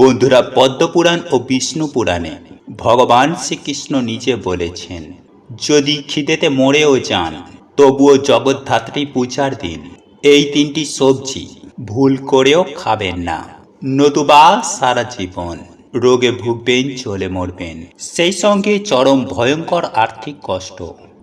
বন্ধুরা পদ্মপুরাণ ও বিষ্ণু পুরাণে ভগবান শ্রীকৃষ্ণ নিজে বলেছেন, যদি খিদেতে মরেও যান, তবুও জগদ্ধাত্রী পূজার দিন। এই তিনটি সবজি ভুল করেও খাবেন না। নতুবা সারা জীবন রোগে ভুগবেন চলে মরবেন। সেই সঙ্গে চরম ভয়ঙ্কর আর্থিক কষ্ট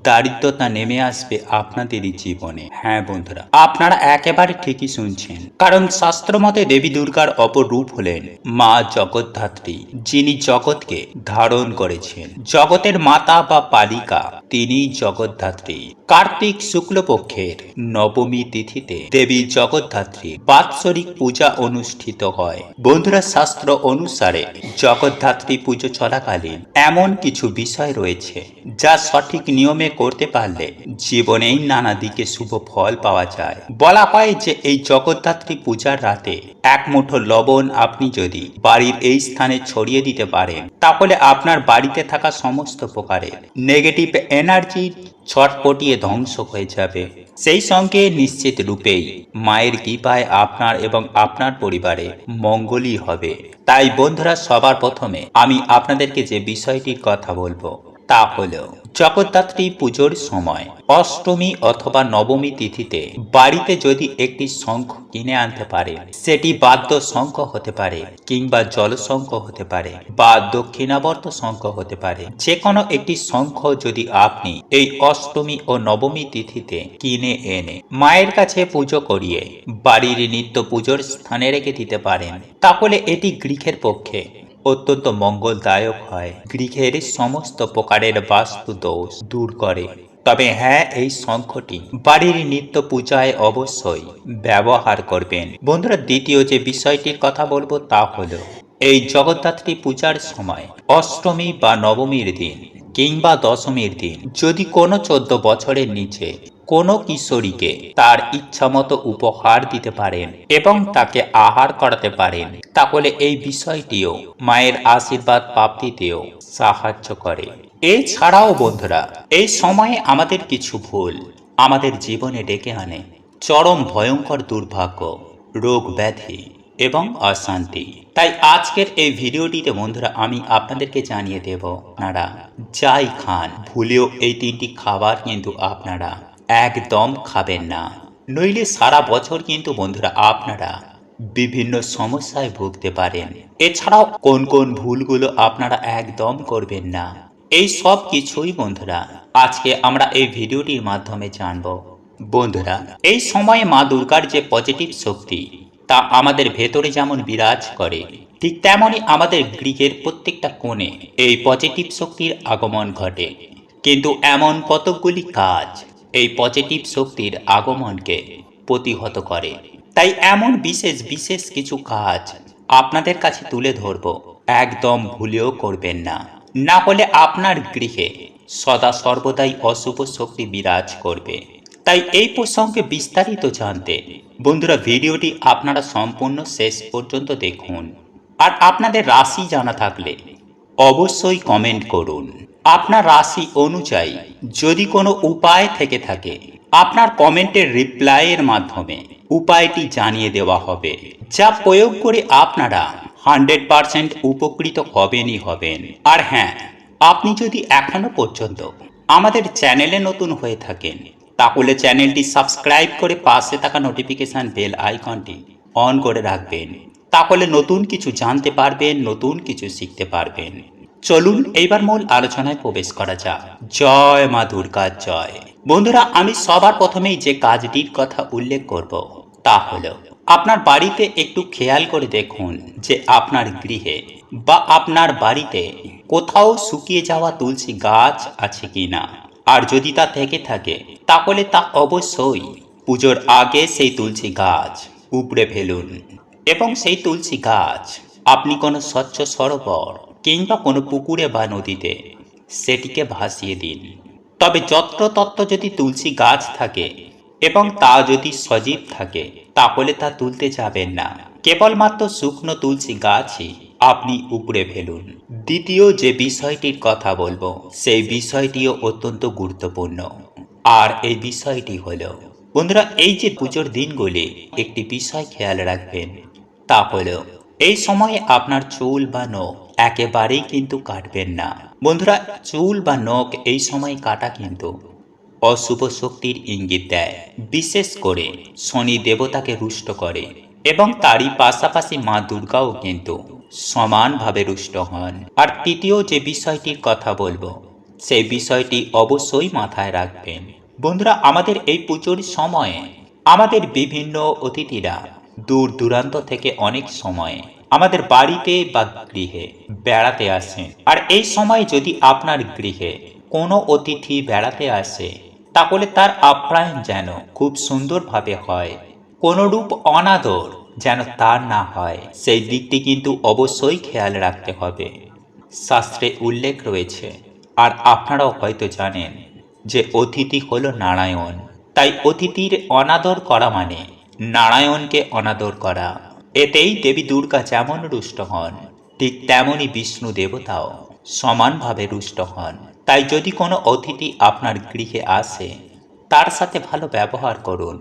দারিদ্রতা নেমে আসবে আপনাদেরই জীবনে। হ্যাঁ বন্ধুরা, আপনারা একেবারে ঠিকই শুনছেন। কারণ শাস্ত্র মতে দেবী দুর্গার অপর রূপ হলেন মা জগদ্ধাত্রী, যিনি জগৎকে ধারণ করেছেন। জগতের মাতা বা পালিকা তিনি জগদ্ধাত্রী। কার্তিক শুক্লপক্ষের নবমী তিথিতে দেবী জগদ্ধাত্রী বাৎসরিক পূজা অনুষ্ঠিত হয়। বন্ধুরা, শাস্ত্র অনুসারে জগদ্ধাত্রী পুজো চলাকালীন এমন কিছু বিষয় রয়েছে যা সঠিক নিয়মে করতে পারলে জীবনেই নানা দিকে শুভ ফল পাওয়া যায়। বলা হয় যে এই জগদ্ধাত্রী পূজার রাতে এক মুঠো লবণ আপনি যদি বাড়ির এই স্থানে ছড়িয়ে দিতে পারেন, তাহলে আপনার বাড়িতে থাকা সমস্ত প্রকারের নেগেটিভ এনার্জি ছটপটিয়ে ধ্বংস হয়ে যাবে। সেই সঙ্গে নিশ্চিত রূপেই মায়ের কৃপায় আপনার এবং আপনার পরিবারে মঙ্গলই হবে। তাই বন্ধুরা, সবার প্রথমে আমি আপনাদেরকে যে বিষয়টির কথা বলব তা হলো জগদ্ধাত্রী পুজোর সময়। অষ্টমী অথবা নবমী তিথিতে বাড়িতে যদি একটি শঙ্খ কিনে আনতে পারে, সেটি বাদ্য শঙ্খ হতে পারে কিংবা জল শঙ্খ হতে পারে বা দক্ষিণাবর্ত শঙ্খ হতে পারে। যে কোনো একটি শঙ্খ যদি আপনি এই অষ্টমী ও নবমী তিথিতে কিনে এনে মায়ের কাছে পুজো করিয়ে বাড়ির নিত্য পুজোর স্থানে রেখে দিতে পারেন, তাহলে এটি গ্রীকের পক্ষে অত্যন্ত মঙ্গলদায়ক হয়। গৃহের সমস্ত প্রকারের বাস্তু দোষ দূর করে। তবে হ্যাঁ এই শঙ্খটি বাড়ির নিত্য পূজায় অবশ্যই ব্যবহার করবেন। বন্ধুরা, দ্বিতীয় যে বিষয়টির কথা বলব তা হলো, এই জগদ্ধাত্রী পূজার সময় অষ্টমী বা নবমীর দিন কিংবা দশমীর দিন যদি কোনো চোদ্দ বছরের নিচে কোনো কিশোরীকে তার ইচ্ছামতো উপহার দিতে পারেন এবং তাকে আহার করাতে পারেন, তাহলে এই বিষয়টিও মায়ের আশীর্বাদ প্রাপ্তিতেও সাহায্য করে। এছাড়াও বন্ধুরা, এই সময়ে আমাদের কিছু ভুল আমাদের জীবনে ডেকে আনে। চরম ভয়ঙ্কর দুর্ভাগ্য, রোগ ব্যাধি এবং অশান্তি। তাই আজকের এই ভিডিওটিতে বন্ধুরা আমি আপনাদেরকে জানিয়ে দেব, আপনারা যাই খান, ভুলেও এই তিনটি খাবার কিন্তু আপনারা একদম খাবেন না। নইলে সারা বছর কিন্তু বন্ধুরা আপনারা বিভিন্ন সমস্যায় ভুগতে পারেন। এছাড়াও কোন কোন ভুলগুলো আপনারা একদম করবেন না। এই সব কিছুই বন্ধুরা আজকে আমরা এই ভিডিওটির মাধ্যমে জানব। বন্ধুরা, এই সময়ে মা দুর্গার যে পজিটিভ শক্তি, তা আমাদের ভেতরে যেমন বিরাজ করে, ঠিক তেমনই আমাদের গৃহের প্রত্যেকটা কোণে এই পজিটিভ শক্তির আগমন ঘটে। কিন্তু এমন কতকগুলি কাজ এই পজিটিভ শক্তির আগমনকে প্রতিহত করে। তাই এমন বিশেষ বিশেষ কিছু কাজ আপনাদের কাছে তুলে ধরব। একদম ভুলেও করবেন না। না হলে আপনার গৃহে সদা সর্বদাই অশুভ শক্তি বিরাজ করবে। তাই এই প্রসঙ্গে বিস্তারিত জানতে বন্ধুরা ভিডিওটি আপনারা সম্পূর্ণ শেষ পর্যন্ত দেখুন। আর আপনাদের রাশি জানা থাকলে অবশ্যই কমেন্ট করুন। আপনার রাশি অনুযায়ী যদি কোনো উপায় থেকে থাকে, আপনার কমেন্টের রিপ্লাইয়ের মাধ্যমে উপায়টি জানিয়ে দেওয়া হবে, যা প্রয়োগ করে আপনারা হান্ড্রেড পারসেন্ট উপকৃত হবেনই হবেন। আর হ্যাঁ আপনি যদি এখনও পর্যন্ত আমাদের চ্যানেলে নতুন হয়ে থাকেন, তাহলে চ্যানেলটি সাবস্ক্রাইব করে পাশে থাকা নোটিফিকেশন বেল আইকনটি অন করে রাখবেন, তাহলে নতুন কিছু জানতে পারবেন, নতুন কিছু শিখতে পারবেন। চলুন এইবার মূল আলোচনায় প্রবেশ করা যাক। জয় মা দুর্গা জয়। বন্ধুরা, আমি সবার প্রথমেই যে কাজটির কথা উল্লেখ করব, তা হলো, আপনার বাড়িতে একটু খেয়াল করে দেখুন যে আপনার গৃহে বা আপনার বাড়িতে কোথাও শুকিয়ে যাওয়া তুলসী গাছ আছে কিনা আর যদি তা থেকে থাকে, তাহলে তা অবশ্যই পুজোর আগে সেই তুলসী গাছ উপড়ে ফেলুন। এবং সেই তুলসী গাছ, আপনি কোনো স্বচ্ছ সরোবর কিংবা কোনো পুকুরে বা নদীতে, সেটিকে ভাসিয়ে দিন। তবে যত্রতত্ত্ব যদি তুলসী গাছ থাকে এবং তা যদি সজীব থাকে, তাহলে তা তুলতে যাবেন না। কেবলমাত্র শুকনো তুলসী গাছই আপনি উপড়ে ফেলুন। দ্বিতীয় যে বিষয়টির কথা বলব, সেই বিষয়টিও অত্যন্ত গুরুত্বপূর্ণ। আর এই বিষয়টি হল, বন্ধুরা, এই যে পুজোর দিনগুলি, একটি বিষয় খেয়াল রাখবেন। তা হলো, এই সময়ে আপনার চুল বা নখ একেবারেই কিন্তু কাটবেন না। বন্ধুরা, চুল বা নখ এই সময় কাটা কিন্তু অশুভ শক্তির ইঙ্গিত দেয়। বিশেষ করে শনি দেবতাকে রুষ্ট করে এবং তারই পাশাপাশি মা দুর্গাও কিন্তু সমানভাবে রুষ্ট হন। আর তৃতীয় যে বিষয়টির কথা বলব, সেই বিষয়টি অবশ্যই মাথায় রাখবেন। বন্ধুরা, আমাদের এই পুজোর সময়ে আমাদের বিভিন্ন অতিথিরা দূর দূরান্ত থেকে অনেক সময় আমাদের বাড়িতে বা গৃহে বেড়াতে আসেন আর এই সময় যদি আপনার গৃহে কোনো অতিথি বেড়াতে আসে, তাহলে তার আপ্যায়ন যেন খুব সুন্দরভাবে হয়, কোনরূপ অনাদর যেন তার না হয়, সেই দিকটি কিন্তু অবশ্যই খেয়াল রাখতে হবে। শাস্ত্রে উল্লেখ রয়েছে, আর আপনারাও হয়তো জানেন যে অতিথি হলো নারায়ণ। তাই অতিথির অনাদর করা মানে নারায়ণকে অনাদর করা। এতেই দেবী দুর্গা যেমন রুষ্ট হন, ঠিক তেমনই বিষ্ণু দেবতাও সমানভাবে রুষ্ট হন। তাই যদি কোনো অতিথি আপনার গৃহে আসে, তার সাথে ভালো ব্যবহার করুন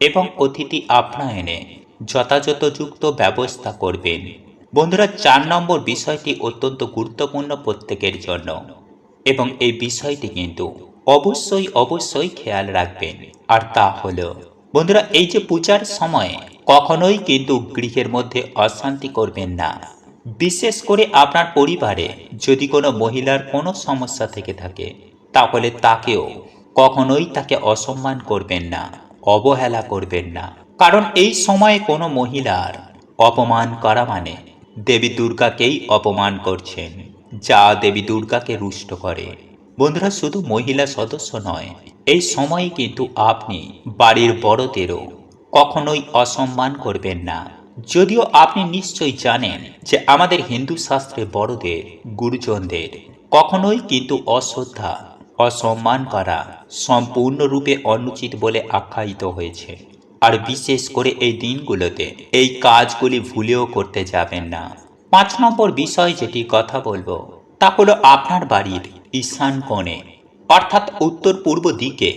এবং অতিথি আপ্যায়নে যথাযথযুক্ত ব্যবস্থা করবেন। বন্ধুরা, চার নম্বর বিষয়টি অত্যন্ত গুরুত্বপূর্ণ প্রত্যেকের জন্য এবং এই বিষয়টি কিন্তু অবশ্যই অবশ্যই খেয়াল রাখবেন। আর তা হলো, বন্ধুরা, এই যে পূজার সময় কখনোই কিন্তু গৃহের মধ্যে অশান্তি করবেন না। বিশেষ করে আপনার পরিবারে যদি কোনো মহিলার কোনো সমস্যা থেকে থাকে, তাহলে তাকেও কখনোই তাকে অসম্মান করবেন না, অবহেলা করবেন না। কারণ এই সময়ে কোনো মহিলার অপমান করা মানে দেবী দুর্গাকেই অপমান করছেন, যা দেবী দুর্গাকে রুষ্ট করে। বন্ধুরা, শুধু মহিলা সদস্য নয়, এই সময়ে কিন্তু আপনি বাড়ির বড়দেরও কখনোই অসম্মান করবেন না। যদিও আপনি নিশ্চয়ই জানেন যে আমাদের হিন্দু শাস্ত্রে বড়দের, গুরুজনদের কখনোই কিন্তু অশ্রদ্ধা, অসম্মান করা সম্পূর্ণরূপে অনুচিত বলে আখ্যায়িত হয়েছে। আর বিশেষ করে এই দিনগুলোতে এই কাজগুলি ভুলেও করতে যাবেন না। পাঁচ নম্বর বিষয় যেটি কথা বলব, তা হলো আপনার বাড়ির ঈশান কোণে, অর্থাৎ উত্তর পূর্ব দিকে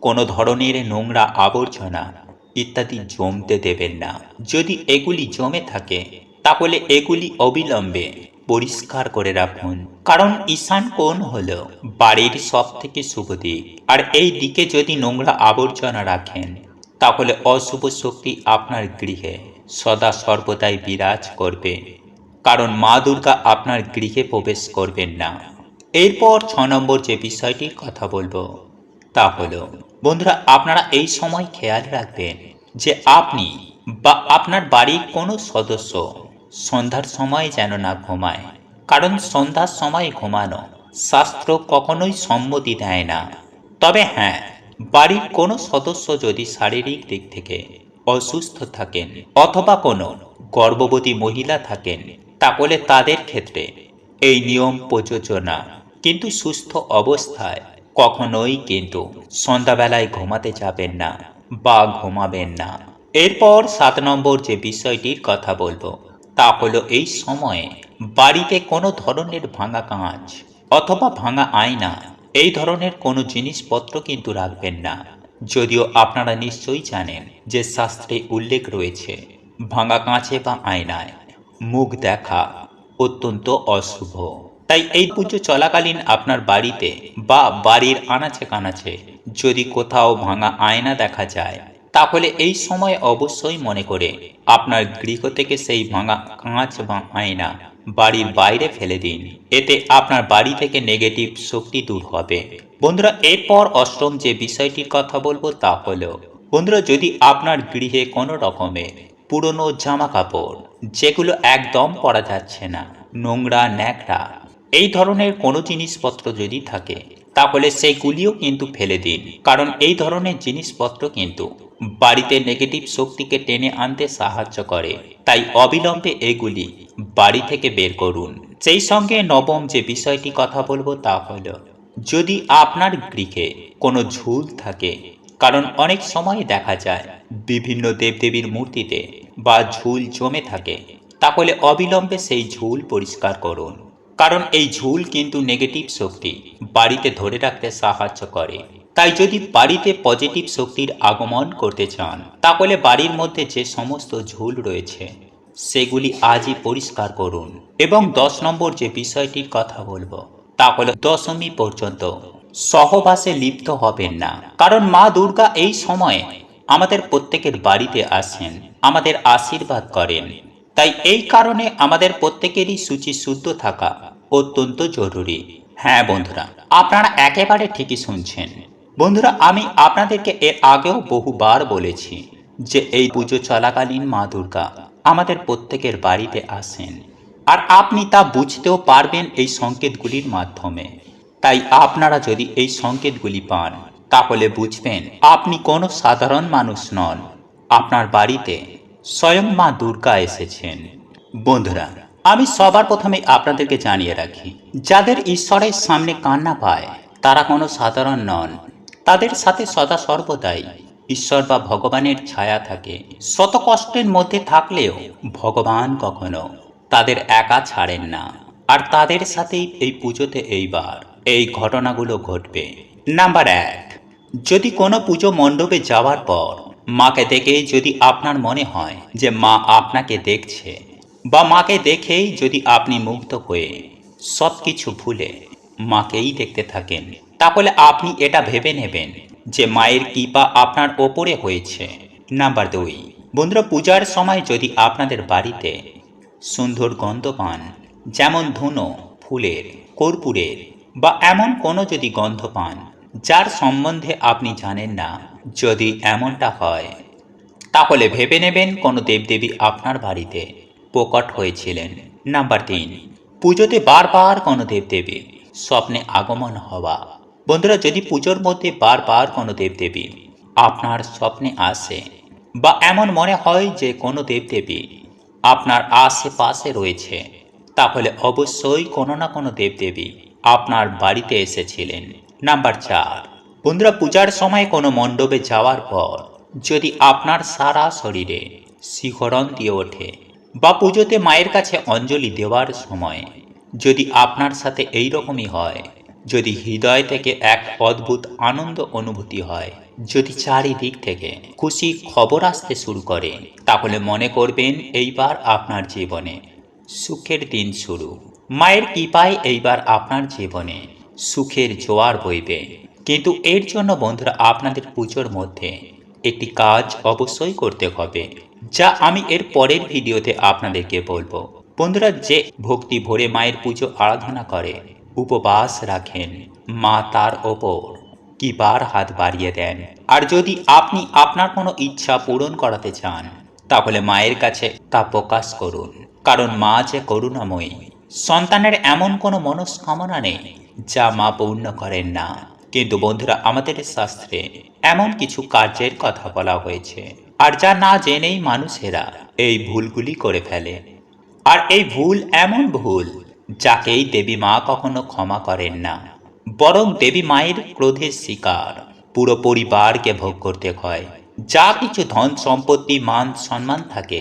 কোনো ধরনের নোংরা আবর্জনা ইত্যাদি জমতে দেবেন না। যদি এগুলি জমে থাকে, তাহলে এগুলি অবিলম্বে পরিষ্কার করে রাখুন। কারণ ঈশান কোণ হল বাড়ির সব থেকে শুভ দিক। আর এই দিকে যদি নোংরা আবর্জনা রাখেন, তাহলে অশুভ শক্তি আপনার গৃহে সদা সর্বদাই বিরাজ করবে। কারণ মা দুর্গা আপনার গৃহে প্রবেশ করবেন না। এরপর ছ নম্বর যে বিষয়টির কথা বলব, তা হলো বন্ধুরা, আপনারা এই সময় খেয়াল রাখবেন যে আপনি বা আপনার বাড়ির কোনো সদস্য সন্ধ্যার সময় যেন না ঘুমায়। কারণ সন্ধ্যার সময় ঘুমানো শাস্ত্র কখনোই সম্মতি দেয় না। তবে হ্যাঁ বাড়ির কোনো সদস্য যদি শারীরিক দিক থেকে অসুস্থ থাকেন অথবা কোনো গর্ভবতী মহিলা থাকেন, তাহলে তাদের ক্ষেত্রে এই নিয়ম প্রযোজ্য না। কিন্তু সুস্থ অবস্থায় কখনোই কিন্তু সন্ধ্যাবেলায় ঘুমাতে যাবেন না বা ঘুমাবেন না। এরপর সাত নম্বর যে বিষয়টির কথা বলব, তা হলো এই সময়ে বাড়িতে কোনো ধরনের ভাঙা কাঁচ অথবা ভাঙা আয়না, এই ধরনের কোনো জিনিসপত্র কিন্তু রাখবেন না। যদিও আপনারা নিশ্চয়ই জানেন যে শাস্ত্রে উল্লেখ রয়েছে, ভাঙা কাঁচে বা আয়নায় মুখ দেখা অত্যন্ত অশুভ। তাই এই পুজো চলাকালীন আপনার বাড়িতে বা বাড়ির আনাচে কানাচে যদি কোথাও ভাঙা আয়না দেখা যায়, তাহলে এই সময় অবশ্যই মনে করে আপনার গৃহ থেকে সেই ভাঙা কাঁচ বা আয়না বাড়ির বাইরে ফেলে দিন। এতে আপনার বাড়ি থেকে নেগেটিভ শক্তি দূর হবে। বন্ধুরা, এরপর অষ্টম যে বিষয়টির কথা বলব তা হলো, বন্ধুরা, যদি আপনার গৃহে কোনো রকমের পুরনো জামা কাপড় যেগুলো একদম পরা যাচ্ছে না, নোংরা, ন্যাকড়া এই ধরনের কোনো জিনিসপত্র যদি থাকে, তাহলে সেইগুলিও কিন্তু ফেলে দিন। কারণ এই ধরনের জিনিসপত্র কিন্তু বাড়িতে নেগেটিভ শক্তিকে টেনে আনতে সাহায্য করে। তাই অবিলম্বে এগুলি বাড়ি থেকে বের করুন। সেই সঙ্গে নবম যে বিষয়টি কথা বলব তা হল, যদি আপনার গৃহে কোনো ঝুল থাকে, কারণ অনেক সময় দেখা যায় বিভিন্ন দেবদেবীর মূর্তিতে বা ঝুল জমে থাকে, তাহলে অবিলম্বে সেই ঝুল পরিষ্কার করুন। কারণ এই ঝুল কিন্তু নেগেটিভ শক্তি। বাড়িতে ধরে রাখতে সাহায্য করে। তাই যদি বাড়িতে পজিটিভ শক্তির আগমন করতে চান, তাহলে বাড়ির মধ্যে যে সমস্ত ঝুল রয়েছে, সেগুলি আজই পরিষ্কার করুন। এবং দশ নম্বর যে বিষয়টির কথা বলব, তা হলো দশমী পর্যন্ত সহবাসে লিপ্ত হবেন না। কারণ মা দুর্গা এই সময়ে আমাদের প্রত্যেকের বাড়িতে আসেন, আমাদের আশীর্বাদ করেন। তাই এই কারণে আমাদের প্রত্যেকেরই সূচি শুদ্ধ থাকা অত্যন্ত জরুরি। হ্যাঁ বন্ধুরা, আপনারা একেবারে ঠিকই শুনছেন। বন্ধুরা, আমি আপনাদেরকে এর আগেও বহুবার বলেছি যে এই পুজো চলাকালীন মা দুর্গা আমাদের প্রত্যেকের বাড়িতে আসেন। আর আপনি তা বুঝতেও পারবেন এই সংকেতগুলির মাধ্যমে। তাই আপনারা যদি এই সংকেতগুলি পান, তাহলে বুঝবেন আপনি কোনো সাধারণ মানুষ নন। আপনার বাড়িতে স্বয়ং মা দুর্গা এসেছেন। বন্ধুরা আমি সবার প্রথমে আপনাদেরকে জানিয়ে রাখি, যাদের ঈশ্বরের সামনে কান্না পায়, তারা কোনো সাধারণ নন। তাদের সাথে সদা সর্বদাই ঈশ্বর বা ভগবানের ছায়া থাকে। শত কষ্টের মধ্যে থাকলেও ভগবান কখনো তাদের একা ছাড়েন না। আর তাদের সাথেই এই পুজোতে এইবার এই ঘটনাগুলো ঘটবে। নাম্বার এক, যদি কোনো পুজো মণ্ডপে যাওয়ার পর মাকে দেখে যদি আপনার মনে হয় যে মা আপনাকে দেখছে বা মাকে দেখেই যদি আপনি মুগ্ধ হয়ে সব কিছু ভুলে মাকেই দেখতে থাকেন, তাহলে আপনি এটা ভেবে নেবেন যে মায়ের কৃপা আপনার ওপরে হয়েছে। নাম্বার দুই, বন্ধুরা, পূজার সময় যদি আপনাদের বাড়িতে সুন্দর গন্ধ পান, যেমন ধুনো, ফুলের, কর্পূরের বা এমন কোনো যদি গন্ধ পান, যার সম্বন্ধে আপনি জানেন না, যদি এমনটা হয়, তাহলে ভেবে নেবেন কোনো দেবদেবী আপনার বাড়িতে প্রকট হয়েছিলেন। নাম্বার তিন, পুজোতে বারবার কোনো দেবদেবী স্বপ্নে আগমন হওয়া। বন্ধুরা, যদি পুজোর মধ্যে বারবার কোনো দেবদেবী আপনার স্বপ্নে আসে বা এমন মনে হয় যে কোনো দেবদেবী আপনার আশেপাশে রয়েছে, তাহলে অবশ্যই কোনো না কোনো দেবদেবী আপনার বাড়িতে এসেছিলেন। নাম্বার চার, বন্ধুরা, পূজার সময় কোনো মণ্ডপে যাওয়ার পর যদি আপনার সারা শরীরে শিহরণ দিয়ে ওঠে বা পুজোতে মায়ের কাছে অঞ্জলি দেওয়ার সময়, যদি আপনার সাথে এই রকমই হয়, যদি হৃদয় থেকে এক অদ্ভুত আনন্দ অনুভূতি হয়, যদি চারিদিক থেকে খুশি খবর আসতে শুরু করে, তাহলে মনে করবেন এইবার আপনার জীবনে সুখের দিন শুরু। মায়ের কৃপায় এইবার আপনার জীবনে সুখের জোয়ার বইবে। কিন্তু এর জন্য বন্ধুরা, আপনাদের পুজোর মধ্যে একটি কাজ অবশ্যই করতে হবে। যা আমি এর পরের ভিডিওতে আপনাদেরকে বলব। বন্ধুরা, যে ভক্তি ভরে মায়ের পুজো আরাধনা করে, উপবাস রাখেন মা তার ওপর কিবার হাত বাড়িয়ে দেন। আর যদি আপনি আপনার কোনো ইচ্ছা পূরণ করাতে চান, তাহলে মায়ের কাছে তা প্রকাশ করুন। কারণ মা যে করুণাময়ী, সন্তানের এমন কোনো মনস্কামনা নেই যা মা পূর্ণ করেন না। কিন্তু বন্ধুরা, আমাদের শাস্ত্রে এমন কিছু কার্যের কথা বলা হয়েছে। আর যা না জেনেই মানুষেরা এই ভুলগুলি করে ফেলে। আর এই ভুল এমন ভুল, যাকেই দেবী মা কখনো ক্ষমা করেন না। বরং দেবী মায়ের ক্রোধের শিকার, পুরো পরিবারকে ভোগ করতে হয়। যা কিছু ধন সম্পত্তি, মান সম্মান থাকে,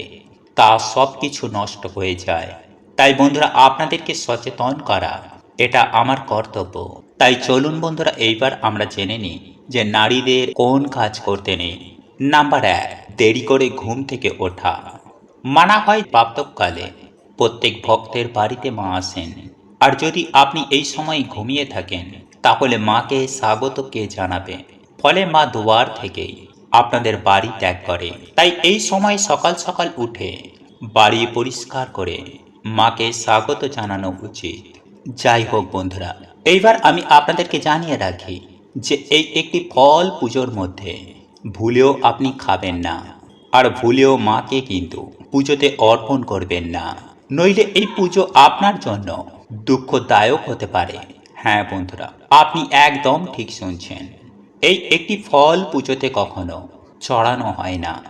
তা সব কিছু নষ্ট হয়ে যায়। তাই বন্ধুরা, আপনাদেরকে সচেতন করা, এটা আমার কর্তব্য। তাই চলুন বন্ধুরা, এইবার আমরা জেনে নিই যে নারীদের কোন কাজ করতে নেই। নাম্বার এক, দেরি করে ঘুম থেকে ওঠা। মানা হয় প্রাপ্তকালে প্রত্যেক ভক্তের বাড়িতে মা আসেন। আর যদি আপনি এই সময় ঘুমিয়ে থাকেন, তাহলে মাকে স্বাগত কে জানাবে? ফলে মা দুয়ার থেকেই আপনাদের বাড়ি ত্যাগ করে। তাই এই সময় সকাল সকাল উঠে বাড়ি পরিষ্কার করে মাকে স্বাগত জানানো উচিত। যাই হোক বন্ধুরা, এইবার আমি আপনাদেরকে জানিয়ে রাখি যে এই একটি ফল পুজোর মধ্যে ভুলেও আপনি খাবেন না। আর ভুলেও মাকে কিন্তু পুজোতে অর্পণ করবেন না। নইলে এই পুজো আপনার জন্য দুঃখদায়ক হতে পারে। হ্যাঁ বন্ধুরা, আপনি একদম ঠিক শুনছেন। এই একটি ফল পুজোতে কখনো চড়ানো হয় না।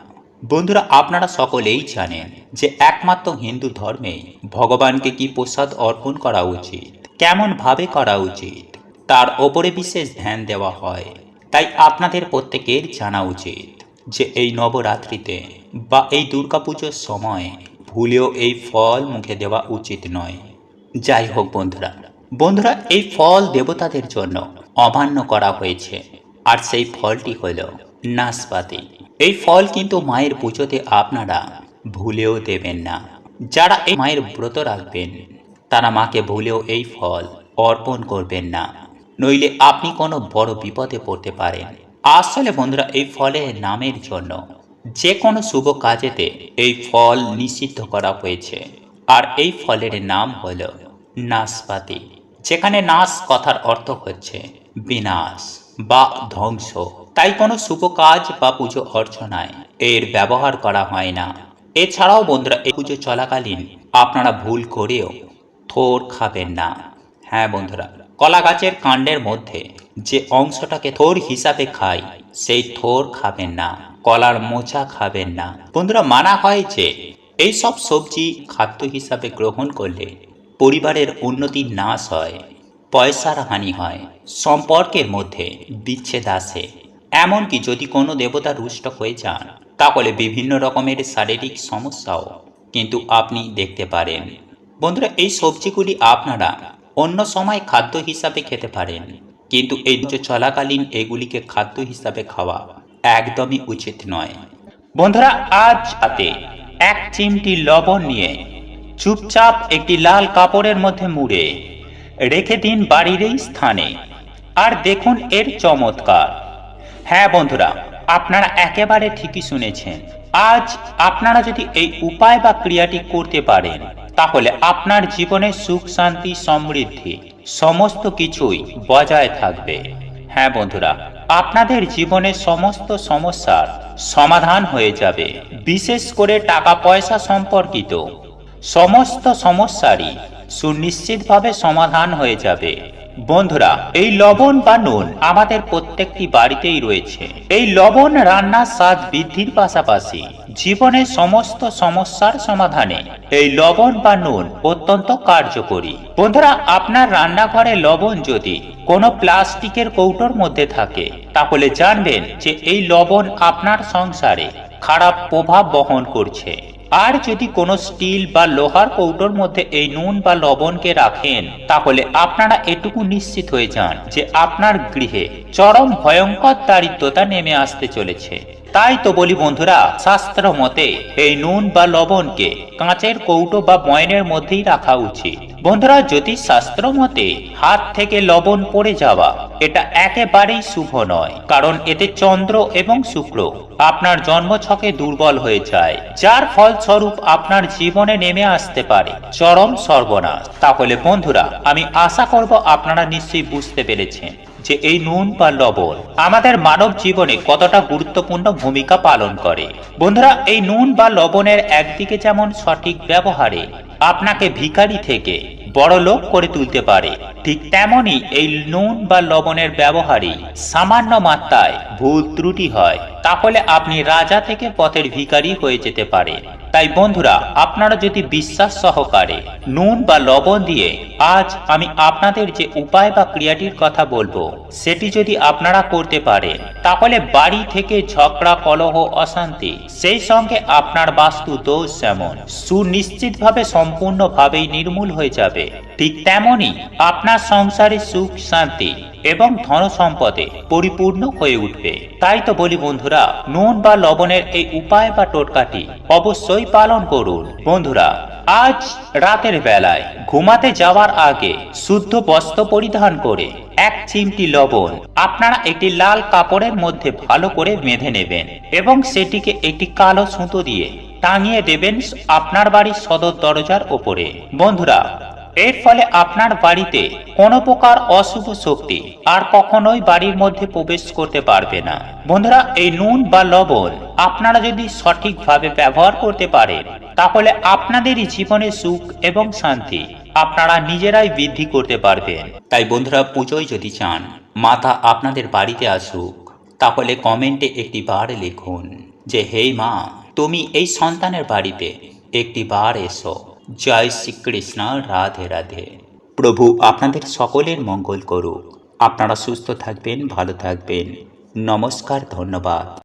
বন্ধুরা, আপনারা সকলেই জানেন যে একমাত্র হিন্দু ধর্মে ভগবানকে কি প্রসাদ অর্পণ করা উচিত কেমন ভাবে করা উচিত, তার ওপরে বিশেষ ধ্যান দেওয়া হয়। তাই আপনাদের প্রত্যেকের জানা উচিত যে এই নবরাত্রিতে বা এই দুর্গাপুজোর সময় ভুলেও এই ফল মুখে দেওয়া উচিত নয়। যাই হোক বন্ধুরা বন্ধুরা এই ফল দেবতাদের জন্য অমান্য করা হয়েছে। আর সেই ফলটি হল নাশপাতি। এই ফল কিন্তু মায়ের পুজোতে আপনারা ভুলেও দেবেন না। যারা এই মায়ের ব্রত রাখবেন, তারা মাকে ভুলেও এই ফল অর্পণ করবেন না। নইলে আপনি কোনো বড় বিপদে পড়তে পারেন। আসলে বন্ধুরা, এই ফলের নামের জন্য যে কোনো শুভ কাজেতে এই ফল নিষিদ্ধ করা হয়েছে। আর এই ফলের নাম হল নাশপাতি, যেখানে নাশ কথার অর্থ হচ্ছে বিনাশ বা ধ্বংস। তাই কোনো শুভ কাজ বা পুজো অর্চনায় এর ব্যবহার করা হয় না। এছাড়াও বন্ধুরা, এই পুজো চলাকালীন আপনারা ভুল করেও থোর খাবেন না। হ্যাঁ বন্ধুরা কলা গাছের কাণ্ডের মধ্যে যে অংশটাকে থোর হিসাবে খাই, সেই থোর খাবেন না, কলার মোচা খাবেন না। বন্ধুরা, মানা হয় যে এই সব সবজি খাদ্য হিসাবে গ্রহণ করলে পরিবারের উন্নতি নাশ হয়, পয়সার হানি হয়, সম্পর্কের মধ্যে বিচ্ছেদ আসে। এমনকি যদি কোনো দেবতা রুষ্ট হয়ে যান, তাহলে বিভিন্ন রকমের শারীরিক সমস্যাও কিন্তু আপনি দেখতে পারেন। বন্ধুরা, এই সবজিগুলি আপনারা অন্য সময় খাদ্য হিসাবে খেতে পারেন। কিন্তু এই চলাকালীন এগুলিকে খাদ্য হিসাবে খাওয়া একদমই উচিত নয়। বন্ধুরা, আজ হাতে এক চিমটি লবণ নিয়ে চুপচাপ একটি লাল কাপড়ের মধ্যে মুড়ে রেখে দিন বাড়ির এই স্থানে। আর দেখুন এর চমৎকার। হ্যাঁ বন্ধুরা, আপনারা একেবারে ঠিকই শুনেছেন। আজ আপনারা যদি এই উপায় বা ক্রিয়াটি করতে পারেন তাহলে আপনার জীবনে সুখ, শান্তি, সমৃদ্ধি সমস্ত কিছুই বজায় থাকবে। হ্যাঁ বন্ধুরা, আপনাদের জীবনে সমস্ত সমস্যার সমাধান হয়ে যাবে, বিশেষ করে টাকা পয়সা সম্পর্কিত। সমস্ত সমস্যারই সুনিশ্চিতভাবে সমাধান হয়ে যাবে। বন্ধুরা, এই লবণ বা নুন আমাদের প্রত্যেকটি বাড়িতেই রয়েছে। এই লবণ রান্নার স্বাদ বৃদ্ধির পাশাপাশি জীবনের সমস্ত সমস্যার সমাধানে এই লবণ বা নুন অত্যন্ত কার্যকরী। বন্ধুরা, আপনার রান্নাঘরে লবণ যদি কোনো প্লাস্টিকের কৌটোর মধ্যে থাকে, তাহলে জানবেন যে এই লবণ আপনার সংসারে খারাপ প্রভাব বহন করছে। আর যদি কোনো স্টিল বা লোহার কৌটোর মধ্যে এই নুন বা লবণকে রাখেন, তাহলে আপনারা এটুকু নিশ্চিত হয়ে যান যে আপনার গৃহে চরম ভয়ঙ্কর দারিদ্রতা নেমে আসতে চলেছে। তাই তো বলি বন্ধুরা, শাস্ত্র মতে এই নুন বা লবণকে কাঁচের কৌটো বা বয়নের মধ্যেই রাখা উচিত। বন্ধুরা জ্যোতিষ শাস্ত্র মতে হাত থেকে লবণ পড়ে যাওয়া, এটা একেবারেই শুভ নয়, কারণ এতে চন্দ্র এবং শুক্র আপনার জন্মছকে দুর্বল হয়ে যায়, যার ফলস্বরূপ আপনার জীবনে নেমে আসতে পারে চরম সর্বনাশ। তাহলে বন্ধুরা, আমি আশা করব আপনারা নিশ্চয়ই বুঝতে পেরেছেন। যে এই নুন বা লবণ আমাদের মানব জীবনে কতটা গুরুত্বপূর্ণ ভূমিকা পালন করে। বন্ধুরা, এই নুন বা লবণের একদিকে যেমন সঠিক ব্যবহারে আপনাকে ভিকারি থেকে বড় লোক করে তুলতে পারে, ঠিক তেমনই এই নুন বা লবণের ব্যবহারই সামান্য মাত্রায় ভুল ত্রুটি হয়। তাহলে আপনি রাজা থেকে পথের ভিখারি হয়ে যেতে পারে। তাই বন্ধুরা, আপনারা যদি বিশ্বাস সহকারে নুন বা লবণ দিয়ে আজ আমি আপনাদের যে উপায় বা ক্রিয়াটির কথা বলব, সেটি যদি আপনারা করতে পারেন, তাহলে বাড়ি থেকে ঝগড়া, কলহ, অশান্তি, সেই সঙ্গে আপনার বাস্তু দোষ যেমন সুনিশ্চিতভাবে সম্পূর্ণভাবেই নির্মূল হয়ে যাবে, ঠিক তেমনই আপনার সংসারে সুখ, শান্তি এবং ধন সম্পদে পরিপূর্ণ হয়ে উঠবে। তাই তো বলি বন্ধুরা, নুন বা লবণের এই উপায় বা টোটকাটি অবশ্যই পালন করুন। বন্ধুরা, আজ রাতের বেলায় ঘুমাতে যাওয়ার আগে শুদ্ধ বস্ত্র পরিধান করে এক চিমটি লবণ আপনারা একটি লাল কাপড়ের মধ্যে ভালো করে বেঁধে নেবেন এবং সেটিকে একটি কালো সুতো দিয়ে টাঙিয়ে দেবেন আপনার বাড়ির সদর দরজার ওপরে। বন্ধুরা এর ফলে আপনার বাড়িতে কোনো প্রকার অশুভ শক্তি আর কখনোই বাড়ির মধ্যে প্রবেশ করতে পারবে না। বন্ধুরা, এই নুন বা লবণ আপনারা যদি সঠিকভাবে ব্যবহার করতে পারেন, তাহলে আপনাদেরই জীবনে সুখ এবং শান্তি আপনারা নিজেরাই বৃদ্ধি করতে পারবেন। তাই বন্ধুরা, পুজোয় যদি চান, মাতা আপনাদের বাড়িতে আসুক, তাহলে কমেন্টে একটি বার লিখুন যে হে মা, তুমি এই সন্তানের বাড়িতে একটি বার এসো। জয় শ্রীকৃষ্ণ, রাধে রাধে। প্রভু আপনাদের সকলের মঙ্গল করুক। আপনারা সুস্থ থাকবেন, ভালো থাকবেন। নমস্কার, ধন্যবাদ।